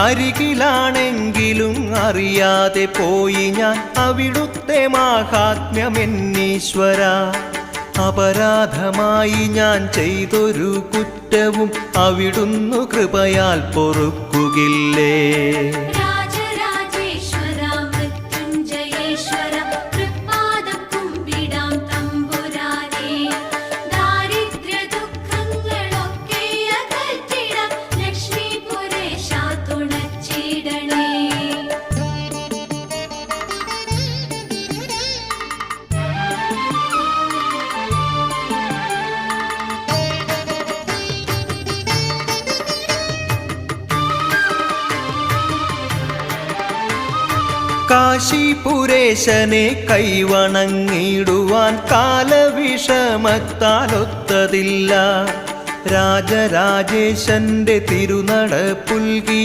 അരികിലാണെങ്കിലും അറിയാതെ പോയി ഞാൻ അവിടുത്തെ മാഹാത്മ്യമെന്നീശ്വര. അപരാധമായി ഞാൻ ചെയ്തൊരു കുറ്റവും അവിടുന്നു കൃപയാൽ പൊറുക്കുകില്ലേ കാശിപുരേശനെ കൈവണങ്ങിടുവാൻ കാലവിഷമത്താലൊത്തതില്ല. രാജരാജേശന്റെ തിരുനട പുൽകി